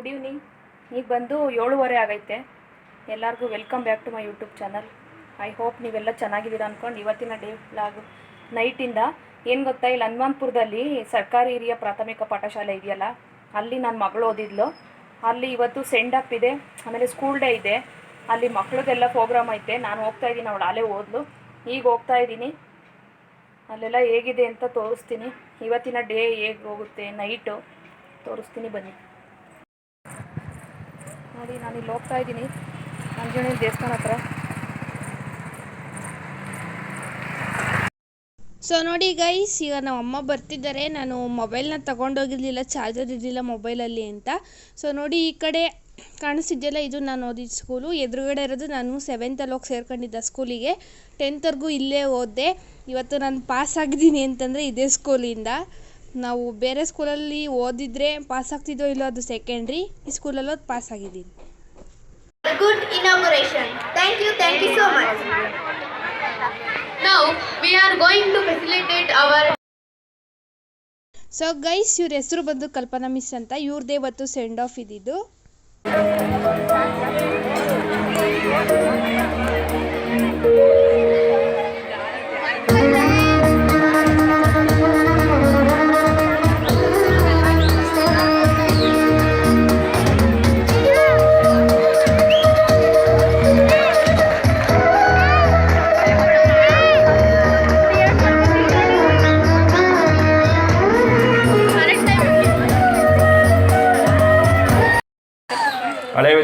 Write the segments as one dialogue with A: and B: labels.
A: Good evening ಈಗ ಬಂದು ಏಳುವರೆ ಆಗೈತೆ. ಎಲ್ಲರಿಗೂ welcome back to my YouTube channel I hope ನೀವೆಲ್ಲ ಚೆನ್ನಾಗಿದ್ದೀರಾ ಅಂದ್ಕೊಂಡು ಇವತ್ತಿನ ಡೇ ವ್ಲಾಗ್ ನೈಟಿಂದ ಏನು ಗೊತ್ತಾ ಇಲ್ಲಿ ಹನುಮಾನ್ಪುರದಲ್ಲಿ ಸರ್ಕಾರಿ ಹಿರಿಯ ಪ್ರಾಥಮಿಕ ಪಾಠಶಾಲೆ ಇದೆಯಲ್ಲ, ಅಲ್ಲಿ ನನ್ನ ಮಗಳು ಓದಿದ್ಲು. ಅಲ್ಲಿ ಇವತ್ತು ಸೆಂಡ್ ಅಪ್ ಇದೆ, ಆಮೇಲೆ ಸ್ಕೂಲ್ ಡೇ ಇದೆ. ಅಲ್ಲಿ ಮಕ್ಳಿಗೆಲ್ಲ ಪ್ರೋಗ್ರಾಮ್ ಐತೆ. ನಾನು ಹೋಗ್ತಾ ಇದ್ದೀನಿ, ಅವಳು ಅಲ್ಲೇ ಓದ್ಲು. ಈಗ ಹೋಗ್ತಾ ಇದ್ದೀನಿ. ಅಲ್ಲೆಲ್ಲ ಹೇಗಿದೆ ಅಂತ ತೋರಿಸ್ತೀನಿ. ಇವತ್ತಿನ ಡೇ ಹೇಗೆ ಹೋಗುತ್ತೆ ನೈಟು ತೋರಿಸ್ತೀನಿ ಬನ್ನಿ. ನೋಡಿ, ನಾನು ಇಲ್ಲಿ ಹೋಗ್ತಾ ಇದ್ದೀನಿ. ಅಂಜನೇಯ ದೇವಸ್ಥಾನ ಹತ್ರ.
B: ಸೊ ನೋಡಿ ಗೈಸ್ ಈಗ ನಮ್ಮ ಅಮ್ಮ ಬರ್ತಿದ್ದಾರೆ. ನಾನು ಮೊಬೈಲ್ನ ತಗೊಂಡೋಗಿರ್ಲಿಲ್ಲ ಚಾರ್ಜರ್ ಇರಲಿಲ್ಲ ಮೊಬೈಲಲ್ಲಿ ಅಂತ. ಸೊ ನೋಡಿ ಈ ಕಡೆ ಕಾಣಿಸ್ತಿದೆಯಲ್ಲ, ಇದು ನಾನು ಓದಿದ ಸ್ಕೂಲು ಎದುರುಗಡೆ ಇರೋದು ನಾನು ಸೆವೆಂತಲ್ಲಿ ಹೋಗಿ ಸೇರ್ಕೊಂಡಿದ್ದ ಸ್ಕೂಲಿಗೆ ಟೆಂತ್ವರೆಗೂ ಇಲ್ಲೇ ಓದಿದೆ. ಇವತ್ತು ನಾನು ಪಾಸ್ ಆಗಿದ್ದೀನಿ ಅಂತಂದರೆ ಇದೇ ಸ್ಕೂಲಿಂದ ನಾವು ಬೇರೆ ಸ್ಕೂಲಲ್ಲಿ ಓದಿದ್ರೆ ಪಾಸ್ ಆಗ್ತಿದ್ದೋ ಇಲ್ಲೋ ಅದು ಸೆಕೆಂಡ್ರಿ ಈ ಸ್ಕೂಲಲ್ಲಿ ಓದಿ ಪಾಸ್ ಆಗಿದ್ದೀನಿ.
C: Good inauguration thank you thank you so much now we are going to facilitate our
B: so guys ಇವ್ರ ಹೆಸರು ಬಂದು ಕಲ್ಪನಾ ಮಿಸ್ ಅಂತ. ಇವ್ರದೇ ಇವತ್ತು ಸೆಂಡ್ ಆಫ್ ಇದ್ದಿದ್ದು
D: ಹಳೆಯ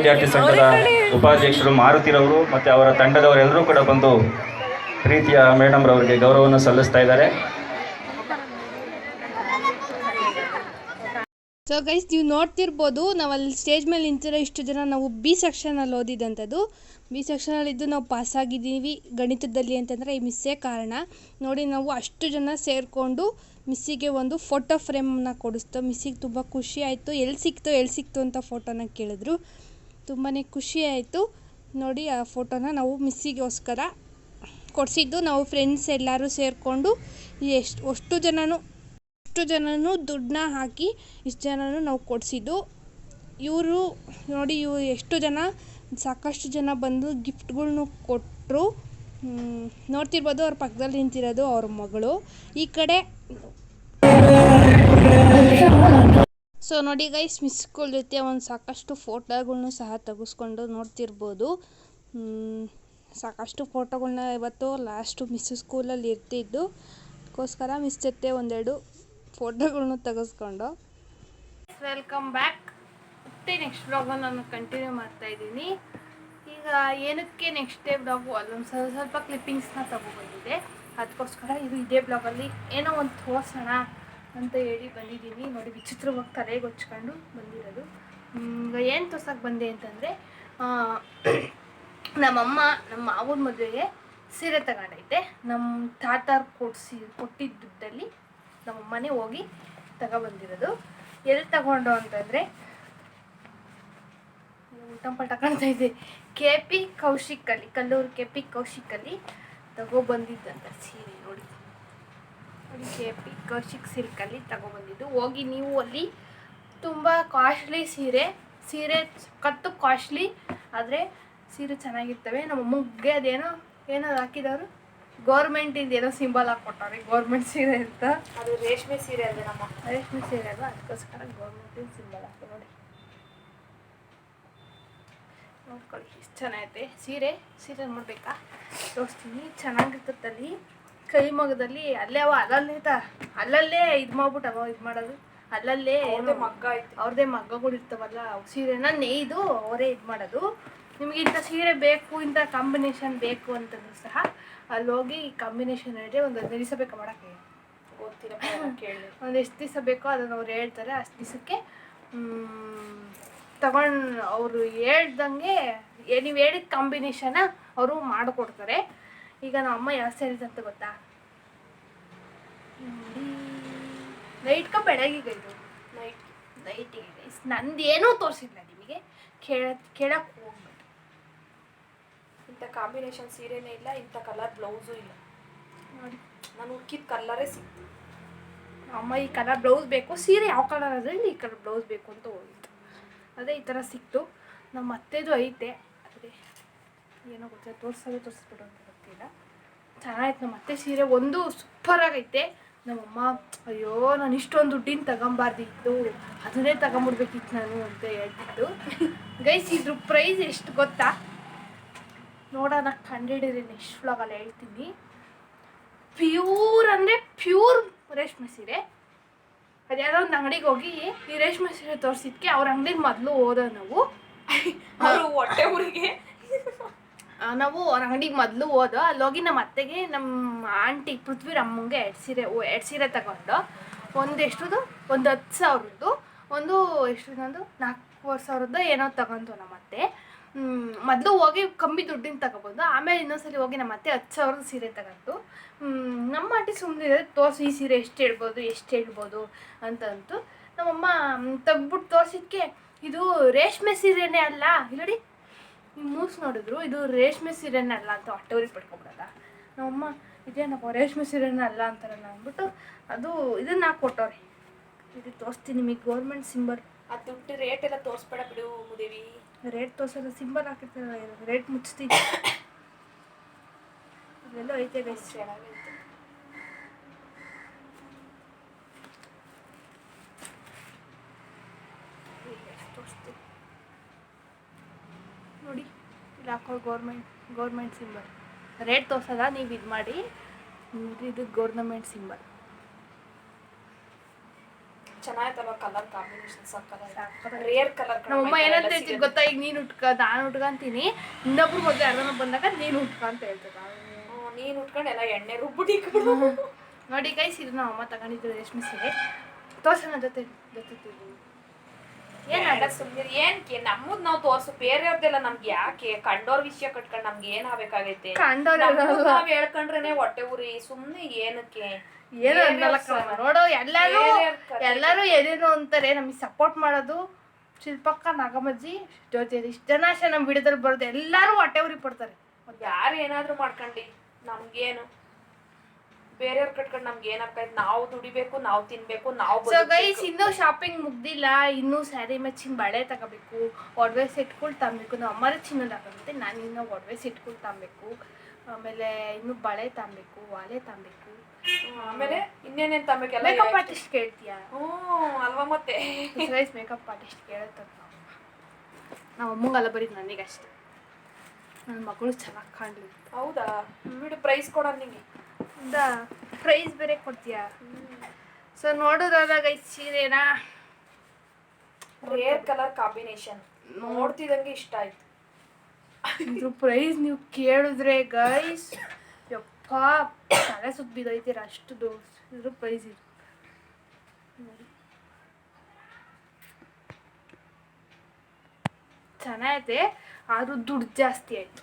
D: ವಿದ್ಯಾರ್ಥಿ ಸಂಘದ ಉಪಾಧ್ಯಕ್ಷರು ಮಾರುತಿರವರು ಮತ್ತು ಅವರ ತಂಡದವರೆಲ್ಲರೂ ಕೂಡ ಬಂದು ಪ್ರೀತಿಯ ಮೇಡಮ್ರವರಿಗೆ ಗೌರವವನ್ನು ಸಲ್ಲಿಸ್ತಾ ಇದ್ದಾರೆ.
B: ಸೊ ಗೈಸ್ ನೀವು ನೋಡ್ತಿರ್ಬೋದು ನಾವು ಅಲ್ಲಿ ಸ್ಟೇಜ್ ಮೇಲೆ ನಿಂತಿರೋ ಇಷ್ಟು ಜನ ನಾವು ಬಿ ಸೆಕ್ಷನಲ್ಲಿ ಓದಿದಂಥದ್ದು. ಬಿ ಸೆಕ್ಷನಲ್ಲಿದ್ದು ನಾವು ಪಾಸ್ ಆಗಿದ್ದೀವಿ ಗಣಿತದಲ್ಲಿ ಅಂತಂದರೆ ಈ ಮಿಸ್ಸೇ ಕಾರಣ. ನೋಡಿ ನಾವು ಅಷ್ಟು ಜನ ಸೇರಿಕೊಂಡು ಮಿಸ್ಸಿಗೆ ಒಂದು ಫೋಟೋ ಫ್ರೇಮನ್ನ ಕೊಡಿಸ್ತು. ಮಿಸ್ಸಿಗೆ ತುಂಬ ಖುಷಿ ಆಯಿತು. ಎಲ್ಲಿ ಸಿಕ್ತು ಎಲ್ಲಿ ಸಿಕ್ತು ಅಂತ ಫೋಟೋನ ಕೇಳಿದ್ರು. ತುಂಬಾ ಖುಷಿ ಆಯಿತು. ನೋಡಿ, ಆ ಫೋಟೋನ ನಾವು ಮಿಸ್ಸಿಗೋಸ್ಕರ ಕೊಡಿಸಿದ್ದು. ನಾವು ಫ್ರೆಂಡ್ಸ್ ಎಲ್ಲರೂ ಸೇರಿಕೊಂಡು ಎಷ್ಟು, ಅಷ್ಟು ಜನನು ಅಷ್ಟು ಜನನು ದುಡ್ಡನ್ನ ಹಾಕಿ ಇಷ್ಟು ಜನನೂ ನಾವು ಕೊಡಿಸಿದ್ದು. ಇವರು, ನೋಡಿ, ಇವರು ಎಷ್ಟು ಜನ, ಸಾಕಷ್ಟು ಜನ ಬಂದು ಗಿಫ್ಟ್ಗಳ್ನು ಕೊಟ್ಟರು ನೋಡ್ತಿರ್ಬೋದು ಅವ್ರ ಪಕ್ಕದಲ್ಲಿ ನಿಂತಿರೋದು ಅವ್ರ ಮಗಳು. ಈ ಕಡೆ ಸೊ ನೋಡಿ ಗೈಸ್ ಮಿಸ್ಗಳ ಜೊತೆ ಒಂದು ಸಾಕಷ್ಟು ಫೋಟೋಗಳನ್ನೂ ಸಹ ತೆಗೆಸ್ಕೊಂಡು ನೋಡ್ತಿರ್ಬೋದು. ಸಾಕಷ್ಟು ಫೋಟೋಗಳನ್ನ ಇವತ್ತು ಲಾಸ್ಟು ಮಿಸ್ ಸ್ಕೂಲಲ್ಲಿ ಇರ್ತಿದ್ದು. ಅದಕ್ಕೋಸ್ಕರ ಮಿಸ್ ಜೊತೆ ಒಂದೆರಡು ಫೋಟೋಗಳ್ನು ತೆಗೆಸ್ಕೊಂಡು.
A: ವೆಲ್ಕಮ್ ಬ್ಯಾಕ್ ಮತ್ತೆ ನೆಕ್ಸ್ಟ್ ಬ್ಲಾಗನ್ನು ನಾನು ಕಂಟಿನ್ಯೂ ಮಾಡ್ತಾ ಇದ್ದೀನಿ. ಈಗ ಏನಕ್ಕೆ ನೆಕ್ಸ್ಟ್ ಡೇ ಬ್ಲಾಗು ಅಲ್ಲೊಂದು ಸ್ವಲ್ಪ ಸ್ವಲ್ಪ ಕ್ಲಿಪ್ಪಿಂಗ್ಸ್ನ ತಗೊಬಂದಿದೆ ಅದಕ್ಕೋಸ್ಕರ ಇದು ಇದೇ ಬ್ಲಾಗಲ್ಲಿ ಏನೋ ಒಂದು ತೋರಿಸೋಣ. ಅಂತ ಹೇಳಿ ಬಂದಿದ್ದೀನಿ. ನೋಡಿ ವಿಚಿತ್ರವಾಗಿ ತಲೆಗೆ ಹೊಚ್ಕೊಂಡು ಬಂದಿರೋದು ಏನು ತೋರ್ಸಕ್ಕೆ ಬಂದೆ ಅಂತಂದರೆ ನಮ್ಮಮ್ಮ, ನಮ್ಮ ಮಾವನ ಮದುವೆಗೆ ಸೀರೆ ತಗೊಂಡೈತೆ. ನಮ್ಮ ತಾತಾರ್ ಕೊಡಿಸಿ ಕೊಟ್ಟಿದ್ದ ದುಡ್ಡಲ್ಲಿ ನಮ್ಮಮ್ಮನೇ ಹೋಗಿ ತಗೊಬಂದಿರೋದು. ಎಲ್ಲಿ ತಗೊಂಡು ಅಂತಂದರೆ ಊಟಂಪಟ ಕಾಣ್ತಾ ಇದೆ. ಕೆ ಪಿ ಕೌಶಿಕಲ್ಲಿ ಕಲ್ಲೂರು ಕೆ ಪಿ ಕೌಶಿಕಲ್ಲಿ ತಗೊಬಂದಿದ್ದಂತ ಸೀರೆ ನೋಡಿ. ಕೆ ಪಿ ಕೌಶಿಕ್ ಸಿಲ್ಕಲ್ಲಿ ತಗೊಬಂದಿದ್ದು. ಹೋಗಿ ನೀವು ಅಲ್ಲಿ ತುಂಬ ಕಾಸ್ಟ್ಲಿ ಸೀರೆ ಸೀರೆ ಕತ್ತು ಕಾಸ್ಟ್ಲಿ ಆದರೆ ಸೀರೆ ಚೆನ್ನಾಗಿರ್ತವೆ. ನಮ್ಮ ಮುಗ್ಗೆ ಅದೇನೋ ಏನೋ ಹಾಕಿದವರು. ಗೌರ್ಮೆಂಟಿಂದ ಏನೋ ಸಿಂಬಲ್ ಹಾಕ್ಕೊಟ್ಟವ್ರೆ ಗೌರ್ಮೆಂಟ್ ಸೀರೆ ಅಂತ. ಅದು ರೇಷ್ಮೆ ಸೀರೆ ಅಲ್ಲ ನಮ್ಮ ರೇಷ್ಮೆ ಸೀರೆ ಅಲ್ವಾ? ಅದಕ್ಕೋಸ್ಕರ ಗೌರ್ಮೆಂಟಿಂದ ಸಿಂಬಲ್ ಹಾಕಿ ನೋಡಿ. ನೋಡ್ಕೊಳ್ಳಿ ಎಷ್ಟು ಚೆನ್ನಾಗೈತೆ. ಸೀರೆ ಸೀರೆ ನೋಡ್ಬೇಕಾ? ತೋರಿಸ್ತೀನಿ. ಚೆನ್ನಾಗಿರ್ತದಲ್ಲಿ ಕೈ ಮಗದಲ್ಲಿ ಅಲ್ಲೇ ಅವ ಅಲ್ಲಲ್ಲೇ ತ ಅಲ್ಲಲ್ಲೇ ಇದು ಮಾಡ್ಬಿಟ್ಟವ ಅವ ಇದು ಮಾಡೋದು. ಅಲ್ಲಲ್ಲೇ ಮಗ್ಗ ಅವ್ರದೇ ಮಗ್ಗಗಳು ಇರ್ತಾವಲ್ಲ ಸೀರೆನ ನೇಯ್ದು ಅವರೇ ಇದು ಮಾಡೋದು. ನಿಮ್ಗೆ ಇಂಥ ಸೀರೆ ಬೇಕು ಇಂಥ ಕಾಂಬಿನೇಷನ್ ಬೇಕು ಅಂತಂದ್ರು ಸಹ ಅಲ್ಲಿ ಹೋಗಿ ಕಾಂಬಿನೇಷನ್ ಹೇಳಿದ್ರೆ ಒಂದು ಹದಿನೈದು ದಿವಸ ಬೇಕಾ ಮಾಡೋಕ್ಕೆ? ಗೊತ್ತಿಲ್ಲ ಒಂದು ಎಷ್ಟು ದಿವಸ ಬೇಕೋ ಅದನ್ನು ಅವ್ರು ಹೇಳ್ತಾರೆ ಅಷ್ಟು ದಿವಸಕ್ಕೆ ತಗೊಂಡು ಅವರು ಹೇಳ್ದಂಗೆ ನೀವು ಹೇಳಿದ ಕಾಂಬಿನೇಷನ್ ಅವರು ಮಾಡಿಕೊಡ್ತಾರೆ. ಈಗ ನಮ್ಮ ಅಮ್ಮ ಯಾವ ಅಂತ ಗೊತ್ತಾ? ನೈಟ್ ಕ ಬೆಳಗಿಗೆ ಇದು? ನೈಟ್ ನೈಟಿಗೆ ನಂದು ಏನೂ ತೋರಿಸಿಲ್ಲ ನಿಮಗೆ. ಕೇಳ ಕೇಳಕ್ಕೆ ಹೋಗ್ಬೇಡಿ.
E: ಇಂಥ ಕಾಂಬಿನೇಷನ್ ಸೀರೆನೇ ಇಲ್ಲ ಇಂಥ ಕಲರ್ ಬ್ಲೌಸು ಇಲ್ಲ.
A: ನೋಡಿ.
E: ನಾನು ಹುಡುಕಿದ ಕಲರೇ ಸಿಕ್ತು.
A: ಅಮ್ಮ ಈ ಕಲರ್ ಬ್ಲೌಸ್ ಬೇಕು. ಸೀರೆ ಯಾವ ಕಲರ್ ಆದರೆ ಈ ಕಲರ್ ಬ್ಲೌಸ್ ಬೇಕು ಅಂತ ಹೋಗಿತ್ತು
B: ಅದೇ ಈ ಥರ ಸಿಕ್ತು. ನಮ್ಮ ಅತ್ತೆದು ಐತೆ. ಅದೇ ಏನೋ ಗೊತ್ತಿಲ್ಲ. ತೋರಿಸೋದು ತೋರಿಸ್ಬಿಡು ಅಂತ ಗೊತ್ತಿಲ್ಲ. ಚೆನ್ನಾಗಿತ್ತು. ನಮ್ಮ ಅತ್ತೆ ಸೀರೆ ಒಂದು ಸೂಪರ್ ಆಗೈತೆ. ನಮ್ಮಮ್ಮ ಅಯ್ಯೋ ನಾನು ಇಷ್ಟೊಂದು ದುಡ್ಡಿನ ತಗೊಂಬಾರ್ದಿತ್ತು. ಅದನ್ನೇ ತಗೊಂಬಿಡ್ಬೇಕಿತ್ತು ನಾನು ಅಂತ ಹೇಳ್ತಿತ್ತು. ಗೈಸ್ ಇದ್ರ ಪ್ರೈಸ್ ಎಷ್ಟು ಗೊತ್ತಾ? ನೋಡೋಣ ಕಂಡಿಡಿದ್ರೆ ನೆಕ್ಸ್ಟ್ ವ್ಲಾಗಲ್ಲಿ ಹೇಳ್ತೀನಿ. ಪ್ಯೂರ್ ಅಂದರೆ ಪ್ಯೂರ್ ರೇಷ್ಮೆ ಸೀರೆ. ಅದ್ಯಾವುದೋ ಒಂದು ಅಂಗಡಿಗೆ ಹೋಗಿ ಈ ರೇಷ್ಮೆ ಸೀರೆ ತೋರಿಸಿದ್ಕೆ ಅವ್ರ ಅಂಗಡಿಗೆ ಮೊದಲು ಹೋದ ನಾವು.
A: ಅವರು ಹೊಟ್ಟೆ
B: ಆ, ನಾವು ಅವ್ರ ಅಂಗಡಿಗೆ ಮೊದಲು ಹೋದೋ, ಅಲ್ಲಿ ಹೋಗಿ ನಮ್ಮ ಅತ್ತೆಗೆ ನಮ್ಮ ಆಂಟಿ ಪೃಥ್ವಿರ ಅಮ್ಮಂಗೆ ಎರಡು ಸೀರೆ ಎರಡು ಸೀರೆ ತಗೊಂಡು, ಒಂದು ಎಷ್ಟದು? ಒಂದು ಹತ್ತು ಸಾವಿರದ್ದು. ಒಂದು ಎಷ್ಟು ಒಂದು ನಾಲ್ಕೂವರೆ ಸಾವಿರದ್ದು ಏನೋ ತಗೊಂಡು ನಮ್ಮ ಅತ್ತೆ. ಮೊದಲು ಹೋಗಿ ಕಮ್ಮಿ ದುಡ್ಡಿನ ತಗೊಬೋದು. ಆಮೇಲೆ ಇನ್ನೊಂದ್ಸಲಿ ಹೋಗಿ ನಮ್ಮ ಅತ್ತೆ ಹತ್ತು ಸಾವಿರದ ಸೀರೆ ತಗೊಂಡು ನಮ್ಮ ಆಂಟಿ ಸುಮ್ಮನೆ ತೋರಿಸಿ ಈ ಸೀರೆ ಎಷ್ಟು ಹೇಳ್ಬೋದು ಎಷ್ಟು ಹೇಳ್ಬೋದು ಅಂತಂತು. ನಮ್ಮಮ್ಮ ತೆಗ್ಬಿಟ್ಟು ತೋರಿಸಿದ್ಕೆ, ಇದು ರೇಷ್ಮೆ ಸೀರೆನೇ ಅಲ್ಲ ನೋಡಿ ಈ ಮೂಸ್ ನೋಡಿದ್ರು ಇದು ರೇಷ್ಮೆ ಸೀರೆನೇ ಅಲ್ಲ ಅಂತ ಹೊಟ್ಟೆವ್ರಿಗೆ ಪಡ್ಕೊಬಿಡಲ್ಲ ನಮ್ಮಮ್ಮ ಇದೇನಪ್ಪ ರೇಷ್ಮೆ ಸೀರೆನೇ ಅಲ್ಲ ಅಂತಾರಲ್ಲ ಅಂದ್ಬಿಟ್ಟು ಅದು ಇದನ್ನ ಕೊಟ್ಟವ್ರಿ. ಇದು ತೋರಿಸ್ತೀನಿ ನಿಮಗೆ ಗೌರ್ಮೆಂಟ್ ಸಿಂಬಲ್.
A: ಆ ದುಡ್ಡು ರೇಟ್ ಎಲ್ಲ ತೋರಿಸ್ಬೇಡ ಬಿಡು ಮುದೇವಿ.
B: ರೇಟ್ ತೋರ್ಸೋದು ಸಿಂಬಲ್ ಹಾಕಿರ್ತಾರಲ್ಲ ರೇಟ್ ಮುಚ್ತೀವಿ ಇದೆಲ್ಲ ಐತೆ ಗೈಸ್
A: ಚೆನ್ನಾಗೈತೆ
B: ತೋರಿಸ್ತೀನಿ ನೋಡಿ ಇಲ್ಲಿ ಹಾಕೋ ಗೌರ್ಮೆಂಟ್ ಗೌರ್ಮೆಂಟ್ ಸಿಂಬಲ್ ರೇಟ್ ತೋರ್ಸಲ್ಲ ನೀವು ಇದು ಮಾಡಿ. ಇದು ಗೌರ್ಮೆಂಟ್ ಸಿಂಬಲ್
A: ಚೆನ್ನಾಗಿತ್ತಲ್ಲ ಕಲರ್ ಕಾಂಬಿನೇಷನ್. ರೇರ್ ಕಲರ್
B: ನಮ್ಮಮ್ಮ ಏನಂತ ಗೊತ್ತಾ? ಈಗ ನೀನು ಉಟ್ಕ ನಾನು ಉಟ್ಕಂತೀನಿ ಇನ್ನೊಬ್ರು ಮದುವೆ ಬಂದಾಗ ನೀನು ಉಟ್ಕ ಅಂತ ಹೇಳ್ತದ
A: ನೀನ್ ಉಟ್ಕೊಂಡು ಎಲ್ಲ ಎಣ್ಣೆ ರುಬ್ಬಿಟ್ಟು
B: ನೋಡಿ ಗೈಸ್ ಇದು ನಮ್ಮ ಅಮ್ಮ ತಗೊಂಡಿದ್ರು ರೇಷ್ಮೆ ಸೀರೆ. ತೋರ್ಸೋಣ ಜೊತೆ ಜೊತೆ
A: ಏನಾಗ ಸುಮ್ಮನೆ ಏನ್ಕೆ ನಮ್ಮದ್ ನಾವು ತೋರ್ಸು ಬೇರೆಯವ್ರದ್ದೆಲ್ಲ ನಮ್ಗೆ ಯಾಕೆ ಕಂಡೋರ್ ವಿಷಯ ಕಟ್ಕೊಂಡ್ ನಮ್ಗೆ ಏನ್ ಆಗ್ಬೇಕಾಗೈತೆ? ನಮ್ಮದ್ ನಾವ್ ಹೇಳ್ಕೊಂಡ್ರೇನೆ ಹೊಟ್ಟೆ ಉರಿ ಸುಮ್ನೆ ಏನಕ್ಕೆ?
B: ಏನು ಅನ್ನಲ್ಲ. ನೋಡು ಎಲ್ಲರೂ ಎಲ್ಲರೂ ಏನೇನು ಅಂತಾರೆ ನಮಗೆ ಸಪೋರ್ಟ್ ಮಾಡೋದು ಶಿಲ್ಪಕ್ಕ ನಾಗಮ್ಮಜ್ಜಿ ಜೊತೆ ಇಷ್ಟು ನಮ್ ಅಷ್ಟೇ ನಮ್ಮ ವಿಡಿಯೋದಲ್ಲಿ ಬರೋದು ಎಲ್ಲಾರು ಹೊಟ್ಟೆ ಉರಿ ಪಡ್ತಾರೆ.
A: ಯಾರು ಏನಾದ್ರೂ ಮಾಡ್ಕೊಂಡಿ ನಮ್ಗೇನು. ಬೇರೆಯವ್ರ ಕಟ್ಕೊಂಡ್ ನಮ್ಗೆ ಏನಾಗ್ತೈತೆ ನಾವು ದುಡಿಬೇಕು ನಾವು ತಿನ್ಬೇಕು ನಾವು
B: ಸೊ ಗೈಸ್ ಇನ್ನೂ ಶಾಪಿಂಗ್ ಮುಗ್ದಿಲ್ಲ. ಇನ್ನೂ ಸ್ಯಾರಿ ಮ್ಯಾಚಿಂಗ್ ಬಳೆ ತಗೋಬೇಕು ಒಡವೆ ಸೆಟ್ಗಳು ತಗೊಬೇಕು ನಮ್ಮ ಅಮ್ಮರ ಚಿನ್ನದ ತಗೋಬೇಕು ನಾನು ಇನ್ನೂ ಒಡವೆ ಸೆಟ್ಗಳು ತಗೊಬೇಕು ಆಮೇಲೆ ಇನ್ನು ಬಳೆ ತಗೊಬೇಕು ವಾಲೆ ತಗೊಬೇಕು
A: ಆಮೇಲೆ ಇನ್ನೇನೇನ್ ತಮ್ಬೇಕೆಲ್ಲ
B: ಮೇಕಪ್ ಆರ್ಟಿಸ್ಟ್ ಕೇಳ್ತೀಯಾ?
A: ಹ್ಞೂ ಅಲ್ವಾ ಮತ್ತೆ?
B: ಗೈಸ್ ಮೇಕಪ್ ಆರ್ಟಿಸ್ಟ್ ಕೇಳತ್ತ ನಾವು ಅಮ್ಮಂಗಲ್ಲ ಬರೀ ನನಗಷ್ಟೇ. ನನ್ನ ಮಗಳು ಚೆನ್ನಾಗಿ ಕಾಣಲಿ.
A: ಹೌದಾ? ಬಿಡು ಪ್ರೈಸ್ ನಿಂಗೆ.
B: ಇಂದ ಪ್ರೈಸ್ ಬೇರೆ ಕೊಡ್ತೀಯಾ? ಸೊ ನೋಡೋದಾದಾಗ ಗೈಸ್ ಸೀರೆನಾ?
A: ರೇರ್ ಕಲರ್ ಕಾಂಬಿನೇಷನ್ ನೋಡ್ತಿದಂಗೆ ಇಷ್ಟ ಆಯ್ತು.
B: ಇದ್ರ ಪ್ರೈಸ್ ನೀವು ಕೇಳಿದ್ರೆ ಗೈಸ್ ಯಪ್ಪ ತಲೆ ಸುತ್ತ ಬಿದ್ದೈತೀರ ಅಷ್ಟು ದೊಡ್ಡ ಇದ್ರ ಪ್ರೈಸ್ ಇದು. ಚೆನ್ನಾಗೈತೆ ಆದ್ರೂ ದುಡ್ಡು ಜಾಸ್ತಿ ಆಯ್ತು.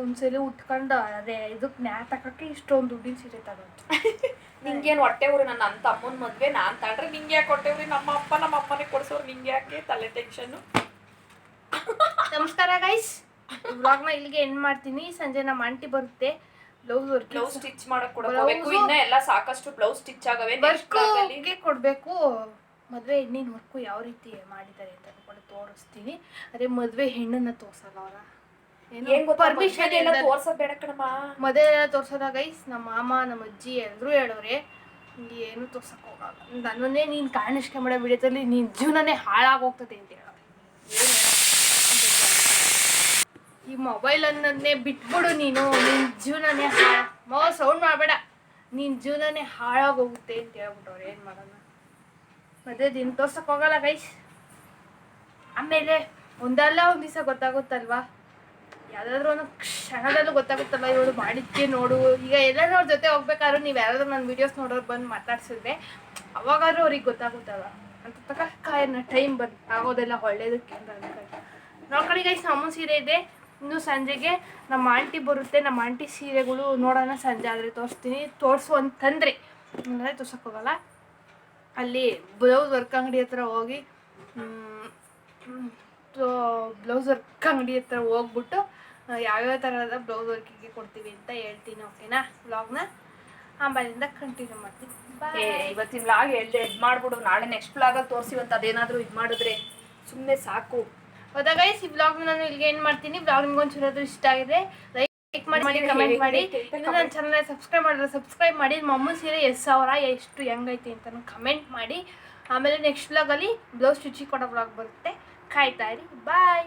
B: ಒಂದ್ಸಲಿ ಉಟ್ಕೊಂಡು ಅದೇ ಇದಕ್ ನ್ಯಾ ತಗೋಕ್ಕೆ ಇಷ್ಟೊಂದು ದುಡ್ಡಿನ ಸೀರೆ ತಗೊಂಡು.
A: ನಿಂಗೇನ್ ಹೊಟ್ಟೆ ಊರಿ ನನ್ನ ನನ್ನ ತಮ್ಮನ ಮದ್ವೆ? ನಾನ್ ತಗೊಂಡ್ರೆ ನಿಂಗೆ ಯಾಕೆ ಹೊಟ್ಟೆ ಊರಿ ನಮ್ಮ ಅಪ್ಪ ನಮ್ಮ ಅಪ್ಪನೇ ಕೊಡ್ಸೋರು ನಿಂಗೆ ಯಾಕೆ ತಲೆ ಟೆನ್ಷನ್
B: ನಮಸ್ಕಾರ ಗೈಸ್ ನಾ ಇಲ್ಲಿಗೆ ಎಂಡ್ ಮಾಡ್ತೀನಿ. ಸಂಜೆ ನಮ್ಮ ಆಂಟಿ ಬರುತ್ತೆ. ಬ್ಲೌಸ್ ವರ್ಕ್
A: ಬ್ಲೌಸ್ ಸ್ಟಿಚ್ ಮಾಡಕ್ ಕೊಡಬೇಕು. ಇನ್ನ ಎಲ್ಲ ಸಾಕಷ್ಟು ಬ್ಲೌಸ್ ಸ್ಟಿಚ್ ಆಗವೆ ನೆಕ್ಸ್ಟ್
B: ವರ್ಕ್ಗೆ ಕೊಡಬೇಕು. ಮದುವೆ ಹೆಣ್ಣಿನ ವರ್ಕು ಯಾವ ರೀತಿ ಮಾಡಿದ್ದಾರೆ ಅಂತ ಕೂಡ ತೋರಿಸ್ತೀನಿ. ಅದೇ ಮದುವೆ ಹೆಣ್ಣನ್ನ ತೋರ್ಸಲ್ಲ ಅವರ. ಪರ್ಮಿಷನ್
A: ಎಲ್ಲ ಕಣಮ್ಮ.
B: ತೋರ್ಸೋದ ಗೈಸ್ ನಮ್ಮ ಮಾಮ ನಮ್ಮ ಅಜ್ಜಿ ಎಲ್ಲರೂ ಹೇಳೋರೆ ಏನು ತೋರ್ಸಕ್ ಹೋಗಲ್ಲ. ನನ್ನನ್ನೇ ನೀನು ಕಾಣಿಸ್ಕೊಂಬೇಡ ವಿಡಿಯೋದಲ್ಲಿ ನಿನ್ ಜೀವನನೇ ಹಾಳಾಗೋಗ್ತದೆ ಅಂತ ಹೇಳೋದು. ಈ ಮೊಬೈಲ್ ಅನ್ನೋದನ್ನೇ ಬಿಟ್ಬಿಡು ನೀನು. ನಿನ್ ಜೀವನನೇ ಹಾಳ ಮೋ ಸೌಂಡ್ ಮಾಡಬೇಡ. ನಿನ್ ಜೀವನನೇ ಹಾಳಾಗೋಗುತ್ತೆ ಅಂತ ಹೇಳ್ಬಿಟ್ಟವ್ರು ಏನು ಮಾಡೋಣ ಮತ್ತೆ ದಿನ ತೋರ್ಸಕ್ ಹೋಗಲ್ಲ ಗೈಸ್ ಆಮೇಲೆ ಒಂದಲ್ಲ ಒಂದ್ ದಿವಸ ಗೊತ್ತಾಗುತ್ತಲ್ವಾ? ಯಾವ್ದಾದ್ರು ಒಂದು ಕ್ಷಣದಲ್ಲೂ ಗೊತ್ತಾಗುತ್ತಲ್ಲ ಇವಳು ಮಾಡಿದ್ಕೆ ನೋಡು. ಈಗ ಎಲ್ಲರೂ ಜೊತೆ ಹೋಗ್ಬೇಕಾದ್ರೂ ನೀವು ಯಾರಾದ್ರೂ ನನ್ನ ವಿಡಿಯೋಸ್ ನೋಡೋರು ಬಂದು ಮಾತಾಡ್ಸಿದ್ರೆ ಅವಾಗಾದ್ರೂ ಅವ್ರಿಗೆ ಗೊತ್ತಾಗುತ್ತಲ್ಲ ಅಂತ ತಕ್ಕ ಕಾಯನ್ನ ಟೈಮ್ ಬಂದು ಆಗೋದೆಲ್ಲ ಒಳ್ಳೇದಕ್ಕೆ ಅಂತ ಅನ್ಕೊಂಡು. ನೋಡ್ಕೊಳ್ಳಿ ಗೈಸ್ ನಮ್ಮ ಸೀರೆ ಇದೆ. ಇನ್ನು ಸಂಜೆಗೆ ನಮ್ಮ ಆಂಟಿ ಬರುತ್ತೆ. ನಮ್ಮ ಆಂಟಿ ಸೀರೆಗಳು ನೋಡೋಣ ಸಂಜೆ ಆದರೆ ತೋರಿಸ್ತೀನಿ. ತೋರಿಸು ಅಂತಂದರೆ ಅಂದರೆ ತೋರ್ಸಕ್ಕೆ ಹೋಗಲ್ಲ. ಅಲ್ಲಿ ಬ್ಲೌಸ್ ವರ್ಕ್ ಅಂಗಡಿ ಹತ್ರ ಹೋಗಿ ಬ್ಲೌಸ್ ವರ್ಕ್ ಅಂಗಡಿ ಹತ್ರ ಹೋಗ್ಬಿಟ್ಟು ಯಾವ್ಯಾವ ಥರದ ಬ್ಲೌಸ್ ವರ್ಕಿಗೆ ಕೊಡ್ತೀವಿ ಅಂತ ಹೇಳ್ತೀನಿ ಓಕೆನಾ? ವ್ಲಾಗ್ನ ಆಮೇಲಿಂದ ಕಂಟಿನ್ಯೂ ಮಾಡ್ತೀನಿ.
A: ಇವತ್ತಿನ ವ್ಲಾಗ್ ಹೇಳ್ದೆ ಇದ್ ಮಾಡ್ಬಿಡು. ನಾಳೆ ನೆಕ್ಸ್ಟ್ ವ್ಲಾಗಲ್ಲಿ ಅಲ್ಲಿ ಅಂತ ಅದೇನಾದ್ರೂ ಇದು ಮಾಡಿದ್ರೆ. ಸುಮ್ಮನೆ ಸಾಕು.
B: ಹೋದಾಗ ಈ ಬ್ಲಾಗ್ ನಾನು ಇಲ್ಲಿಗೆ ಏನು ಮಾಡ್ತೀನಿ. ಬ್ಲಾಗ್ ನಿಮ್ಗೆ ಒಂಚೂರಾದ್ರೂ ಇಷ್ಟ ಆಗಿದೆ ಲೈಕ್ ಮಾಡಿ ಕಮೆಂಟ್ ಮಾಡಿ. ಇನ್ನು ನನ್ನ ಚಾನಲ್ ಸಬ್ಸ್ಕ್ರೈಬ್ ಮಾಡಿದ್ರೆ ಸಬ್ಸ್ಕ್ರೈಬ್ ಮಾಡಿ. ಮಮ್ಮ ಸೀರೆ ಎಷ್ಟು ಸಾವಿರ ಎಷ್ಟು ಹೆಂಗೈತೆ ಅಂತ ಕಮೆಂಟ್ ಮಾಡಿ. ಆಮೇಲೆ ನೆಕ್ಸ್ಟ್ ಬ್ಲಾಗಲ್ಲಿ ಬ್ಲೌಸ್ ಸ್ಟಿಚಿಂಗ್ ಕೊಡೋ ಬ್ಲಾಗ್ ಬರುತ್ತೆ. খাই
D: তাহলে বাই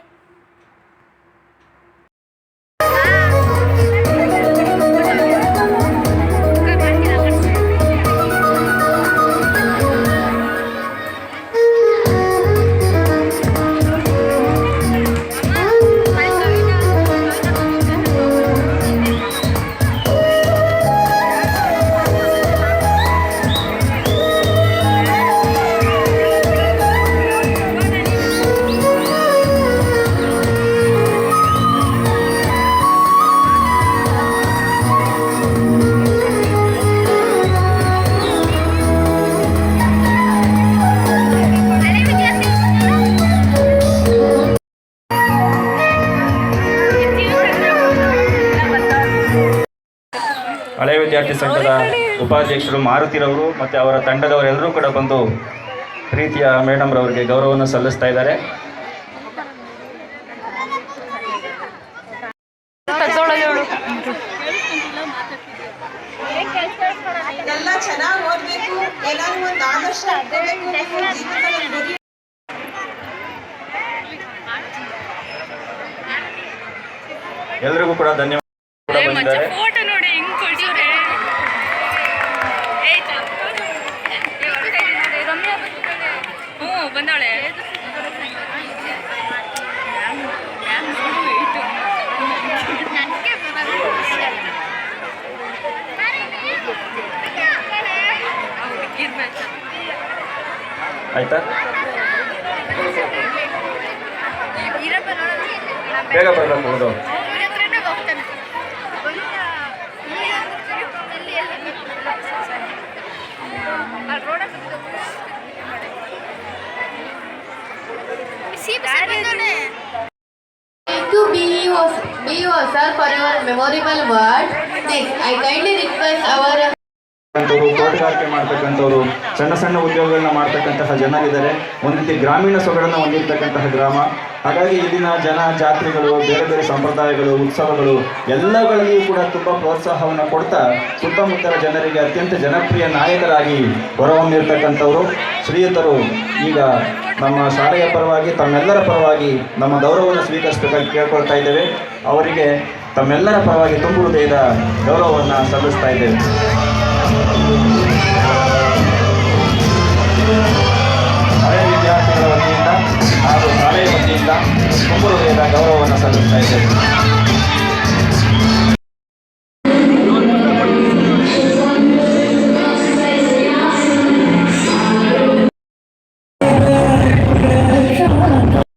D: ಸಂಘದ ಉಪಾಧ್ಯಕ್ಷರು ಮಾರುತಿರವರು ಮತ್ತು ಅವರ ತಂಡದವರೆಲ್ಲರೂ ಕೂಡ ಬಂದು ಪ್ರೀತಿಯ ಮೇಡಮ್ ರವರಿಗೆ ಗೌರವವನ್ನು ಸಲ್ಲಿಸ್ತಾ ಇದ್ದಾರೆ. ಎಲ್ರಿಗೂ ಕೂಡ ಧನ್ಯವಾದ ಕೂಡ ಬಂದಿದ್ದಾರೆ
F: ಫೋಟೋ ನೋಡಿ ಹೆಂಗ್ ಕೊಡ್ಸವ್ರೆ ಹ್ಞೂ ಬಂದವಳೆ
D: ಆಯ್ತಾ? ಬೇಗ ಬರಬೇಕು ಹೌದು
C: Thank you, be, yours, be yourself for your memorable word. Next, I kindly request our
D: ತೋಟಗಾರಿಕೆ ಮಾಡ್ತಕ್ಕಂಥವ್ರು, ಸಣ್ಣ ಸಣ್ಣ ಉದ್ಯೋಗಗಳನ್ನ ಮಾಡ್ತಕ್ಕಂತಹ ಜನರಿದ್ದಾರೆ. ಒಂದು ರೀತಿ ಗ್ರಾಮೀಣ ಸೊಗಡನ್ನು ಹೊಂದಿರತಕ್ಕಂತಹ ಗ್ರಾಮ. ಹಾಗಾಗಿ ಇಲ್ಲಿನ ಜನ, ಜಾತ್ರೆಗಳು, ಬೇರೆ ಬೇರೆ ಸಂಪ್ರದಾಯಗಳು, ಉತ್ಸವಗಳು, ಎಲ್ಲಗಳಲ್ಲಿಯೂ ಕೂಡ ತುಂಬ ಪ್ರೋತ್ಸಾಹವನ್ನು ಕೊಡ್ತಾ ಸುತ್ತಮುತ್ತಲ ಜನರಿಗೆ ಅತ್ಯಂತ ಜನಪ್ರಿಯ ನಾಯಕರಾಗಿ ಹೊರಹೊಮ್ಮಿರ್ತಕ್ಕಂಥವ್ರು. ಶ್ರೀಯುತರು, ಈಗ ನಮ್ಮ ಶಾಲೆಯ ಪರವಾಗಿ, ತಮ್ಮೆಲ್ಲರ ಪರವಾಗಿ ನಮ್ಮ ಗೌರವವನ್ನು ಸ್ವೀಕರಿಸಬೇಕಾಗಿ ಕೇಳ್ಕೊಳ್ತಾ ಇದ್ದೇವೆ. ಅವರಿಗೆ ತಮ್ಮೆಲ್ಲರ ಪರವಾಗಿ ತುಂಬು ಹೃದಯದ ಗೌರವವನ್ನು ಸಲ್ಲಿಸ್ತಾ ಇದ್ದೇವೆ. ಹಳೆಯ ವಿದ್ಯಾರ್ಥಿಗಳ ಹಾಗೂ ಶಾಲೆಯ ವತಿಯಿಂದ ತುಂಬ ಗೌರವವನ್ನು ಸಲ್ಲಿಸ್ತಾ ಇದ್ದೇವೆ